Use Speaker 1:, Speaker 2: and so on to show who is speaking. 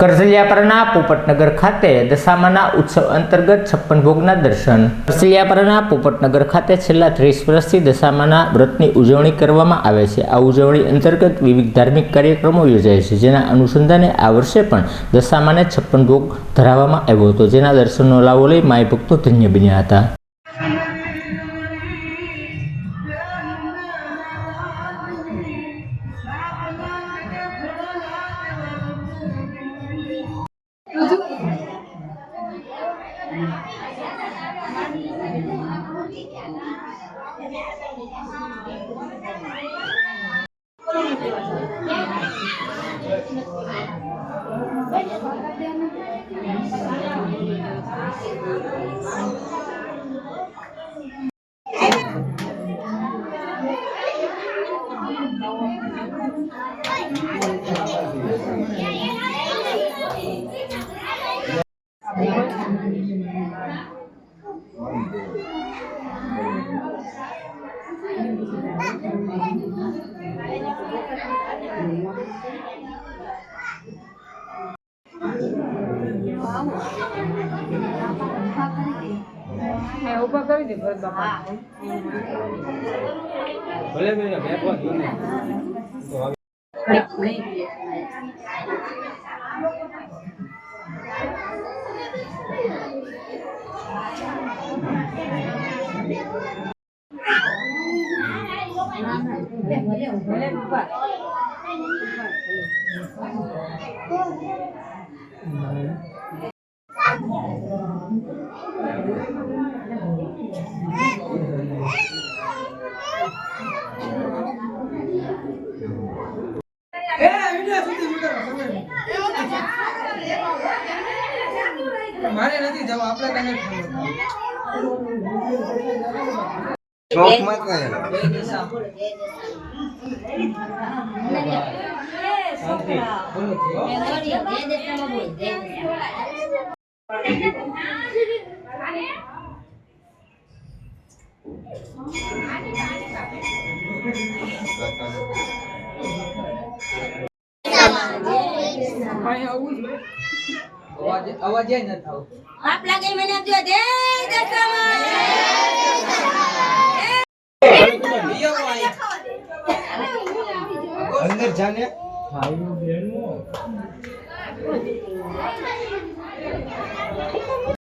Speaker 1: કરસલિયાપરાના પોપટનગર ખાતે દશામાના ઉત્સવ અંતર્ગત છપ્પન ભોગના દર્શન. કરસલિયાપરાના પોપટનગર ખાતે છેલ્લા ત્રીસ વર્ષથી દશામાના વ્રતની ઉજવણી કરવામાં આવે છે. આ ઉજવણી અંતર્ગત વિવિધ ધાર્મિક કાર્યક્રમો યોજાય છે, જેના અનુસંધાને આ વર્ષે પણ દશામાને છપ્પન ભોગ ધરાવવામાં આવ્યો હતો. જેના દર્શનનો લાવો લઈ માય ભક્તો ધન્ય બન્યા હતા. Thank you.
Speaker 2: મેં ઊભા કરી દે ભરત બાપા
Speaker 3: ભલે ભલે બેઠો જ ને.
Speaker 2: ભલે બાપા
Speaker 4: મારે નથી જવું આપણે તને
Speaker 5: શોખ. માં કઈ
Speaker 4: અવાજ અવાજ ન થાવ
Speaker 6: આપ લાગે મને જો દે દશામાં
Speaker 5: અંદર જાને.